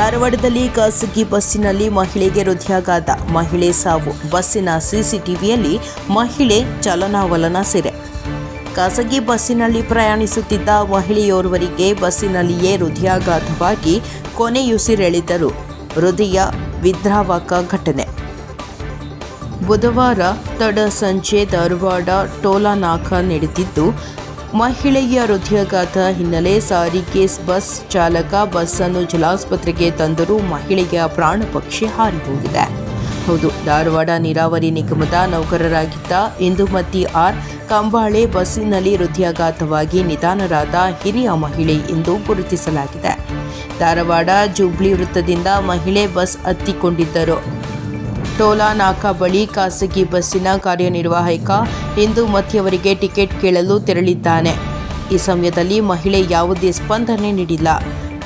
ಧಾರವಾಡದಲ್ಲಿ ಖಾಸಗಿ ಬಸ್ಸಿನಲ್ಲಿ ಮಹಿಳೆಗೆ ಹೃದಯಾಘಾತ. ಮಹಿಳೆ ಸಾವು. ಬಸ್ಸಿನ ಸಿಸಿಟಿವಿಯಲ್ಲಿ ಮಹಿಳೆ ಚಲನಾವಲನ ಸೆರೆ. ಖಾಸಗಿ ಬಸ್ಸಿನಲ್ಲಿ ಪ್ರಯಾಣಿಸುತ್ತಿದ್ದ ಮಹಿಳೆಯೋರ್ವರಿಗೆ ಬಸ್ಸಿನಲ್ಲಿಯೇ ಹೃದಯಾಘಾತವಾಗಿ ಕೊನೆಯುಸಿರೆಳೆದರು. ಹೃದಯ ವಿದ್ರಾವಕ ಘಟನೆ. ಬುಧವಾರ ತಡ ಸಂಜೆ ಧಾರವಾಡ ಟೋಲಾನಾಕ ನಡೆದಿದ್ದು ಮಹಿಳೆಯ ಹೃದಯಾಘಾತ ಹಿನ್ನೆಲೆ ಸಾರಿಗೆ ಬಸ್ ಚಾಲಕ ಬಸ್ಸನ್ನು ಜಲಾಸ್ಪತ್ರೆಗೆ ತಂದರೂ ಮಹಿಳೆಯ ಪ್ರಾಣ ಪಕ್ಷಿ ಹಾರಿ ಹೌದು, ಧಾರವಾಡ ನೀರಾವರಿ ನಿಗಮದ ನೌಕರರಾಗಿದ್ದ ಇಂದುಮತಿ ಆರ್ ಕಂಬಾಳೆ ಬಸ್ಸಿನಲ್ಲಿ ಹೃದಯಾಘಾತವಾಗಿ ನಿಧನರಾದ ಹಿರಿಯ ಮಹಿಳೆ ಎಂದು ಗುರುತಿಸಲಾಗಿದೆ. ಧಾರವಾಡ ಜುಬ್ಲಿ ವೃತ್ತದಿಂದ ಮಹಿಳೆ ಬಸ್ ಹತ್ತಿಕೊಂಡಿದ್ದರು. ಟೋಲಾ ನಾಕಾ ಬಳಿ ಖಾಸಗಿ ಬಸ್ಸಿನ ಕಾರ್ಯನಿರ್ವಾಹಕ ಇಂದು ಮಧ್ಯವರಿಗೆ ಟಿಕೆಟ್ ಕೇಳಲು ತೆರಳಿದ್ದಾನೆ. ಈ ಸಮಯದಲ್ಲಿ ಮಹಿಳೆ ಯಾವುದೇ ಸ್ಪಂದನೆ ನೀಡಿಲ್ಲ.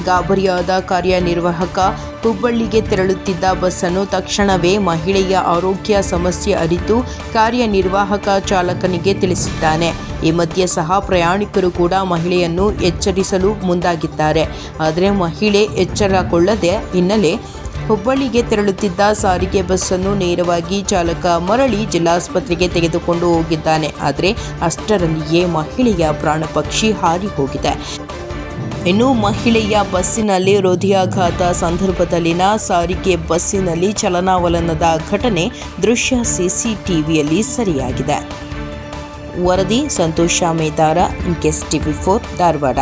ಗಾಬರಿಯಾದ ಕಾರ್ಯನಿರ್ವಾಹಕ ಹುಬ್ಬಳ್ಳಿಗೆ ತೆರಳುತ್ತಿದ್ದ ಬಸ್ಸನ್ನು ತಕ್ಷಣವೇ ಮಹಿಳೆಯ ಆರೋಗ್ಯ ಸಮಸ್ಯೆ ಅರಿತು ಕಾರ್ಯನಿರ್ವಾಹಕ ಚಾಲಕನಿಗೆ ತಿಳಿಸಿದ್ದಾನೆ. ಈ ಮಧ್ಯೆ ಸಹ ಪ್ರಯಾಣಿಕರು ಕೂಡ ಮಹಿಳೆಯನ್ನು ಎಚ್ಚರಿಸಲು ಮುಂದಾಗಿದ್ದಾರೆ. ಆದರೆ ಮಹಿಳೆ ಎಚ್ಚರಗೊಳ್ಳದೆ ಹಿನ್ನೆಲೆ ಹುಬ್ಬಳ್ಳಿಗೆ ತೆರಳುತ್ತಿದ್ದ ಸಾರಿಗೆ ಬಸ್ಸನ್ನು ನೇರವಾಗಿ ಚಾಲಕ ಮರಳಿ ಜಿಲ್ಲಾಸ್ಪತ್ರೆಗೆ ತೆಗೆದುಕೊಂಡು ಹೋಗಿದ್ದಾನೆ. ಆದರೆ ಅಷ್ಟರಲ್ಲಿಯೇ ಮಹಿಳೆಯ ಪ್ರಾಣ ಪಕ್ಷಿ ಹಾರಿ ಹೋಗಿದೆ. ಇನ್ನು ಮಹಿಳೆಯ ಬಸ್ಸಿನಲ್ಲಿ ಹೃದಯಾಘಾತ ಸಂದರ್ಭದಲ್ಲಿನ ಸಾರಿಗೆ ಬಸ್ಸಿನಲ್ಲಿ ಚಲನಾವಲನದ ಘಟನೆ ದೃಶ್ಯ ಸಿಸಿಟಿವಿಯಲ್ಲಿ ಸರಿಯಾಗಿದೆ. ವರದಿ, ಸಂತೋಷ ಮೇದಾರ ಕೆಸ್ ಟಿವಿ ಫೋರ್, ಧಾರವಾಡ.